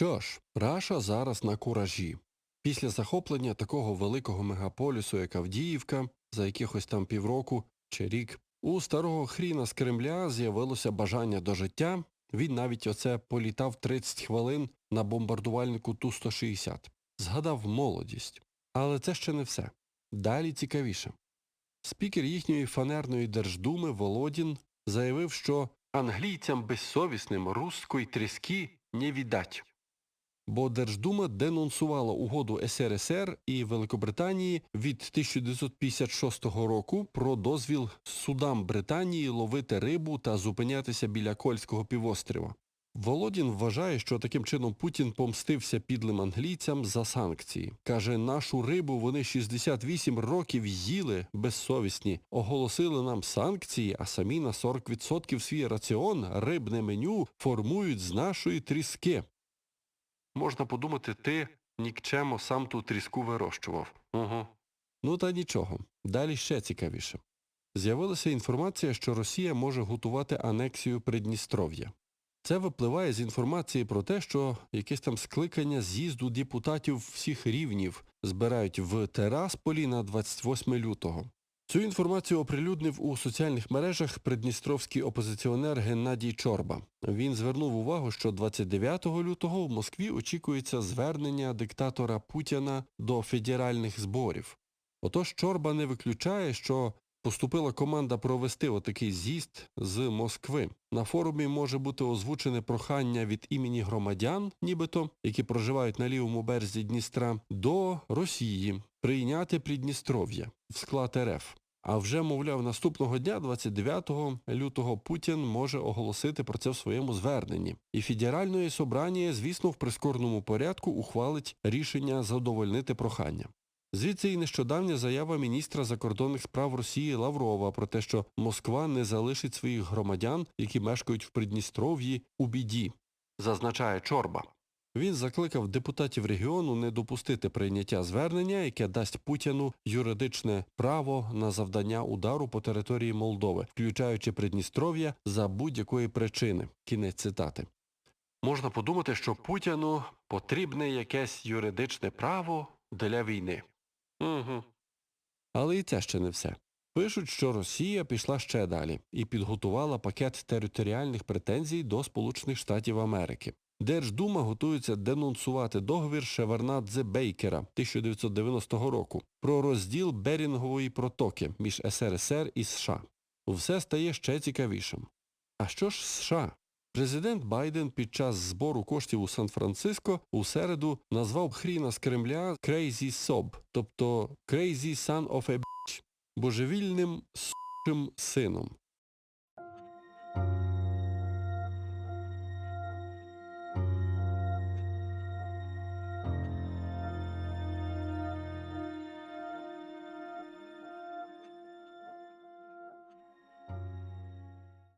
Що ж, Раша зараз на куражі. Після захоплення такого великого мегаполісу, як Авдіївка, за якихось там півроку чи рік, у старого хріна з Кремля з'явилося бажання до життя. Він навіть оце політав 30 хвилин на бомбардувальнику Ту-160. Згадав молодість. Але це ще не все. Далі цікавіше. Спікер їхньої фанерної держдуми Володін заявив, що англійцям безсовісним русської тріски не віддать. Бо Держдума денонсувала угоду СРСР і Великобританії від 1956 року про дозвіл судам Британії ловити рибу та зупинятися біля Кольського півострова. Володін вважає, що таким чином Путін помстився підлим англійцям за санкції. Каже, нашу рибу вони 68 років їли безсовісні, оголосили нам санкції, а самі на 40% свій раціон, рибне меню формують з нашої тріски. Можна подумати, ти, нікчемо, сам ту тріску вирощував. Угу. Ну та нічого. Далі ще цікавіше. З'явилася інформація, що Росія може готувати анексію Придністров'я. Це випливає з інформації про те, що якесь там скликання з'їзду депутатів всіх рівнів збирають в Терасполі на 28 лютого. Цю інформацію оприлюднив у соціальних мережах придністровський опозиціонер Геннадій Чорба. Він звернув увагу, що 29 лютого в Москві очікується звернення диктатора Путіна до федеральних зборів. Отож Чорба не виключає, що поступила команда провести отакий з'їзд з Москви. На форумі може бути озвучене прохання від імені громадян, нібито, які проживають на лівому березі Дністра, до Росії прийняти Придністров'я в склад РФ. А вже, мовляв, наступного дня, 29 лютого, Путін може оголосити про це в своєму зверненні. І федеральне собрання, звісно, в прискорному порядку ухвалить рішення задовольнити прохання. Звідси і нещодавня заява міністра закордонних справ Росії Лаврова про те, що Москва не залишить своїх громадян, які мешкають в Придністров'ї, у біді, зазначає Чорба. Він закликав депутатів регіону не допустити прийняття звернення, яке дасть Путіну юридичне право на завдання удару по території Молдови, включаючи Придністров'я за будь-якої причини. Кінець цитати. Можна подумати, що Путіну потрібне якесь юридичне право для війни. Угу. Але і це ще не все. Пишуть, що Росія пішла ще далі і підготувала пакет територіальних претензій до Сполучених Штатів Америки. Держдума готується денонсувати договір Шеварнадзе Бейкера 1990 року про розділ Берінгової протоки між СРСР і США. Все стає ще цікавішим. А що ж США? Президент Байден під час збору коштів у Сан-Франциско у середу назвав хріна з Кремля Crazy Sob, тобто Crazy Son of a Bitch, божевільним с**чим сином.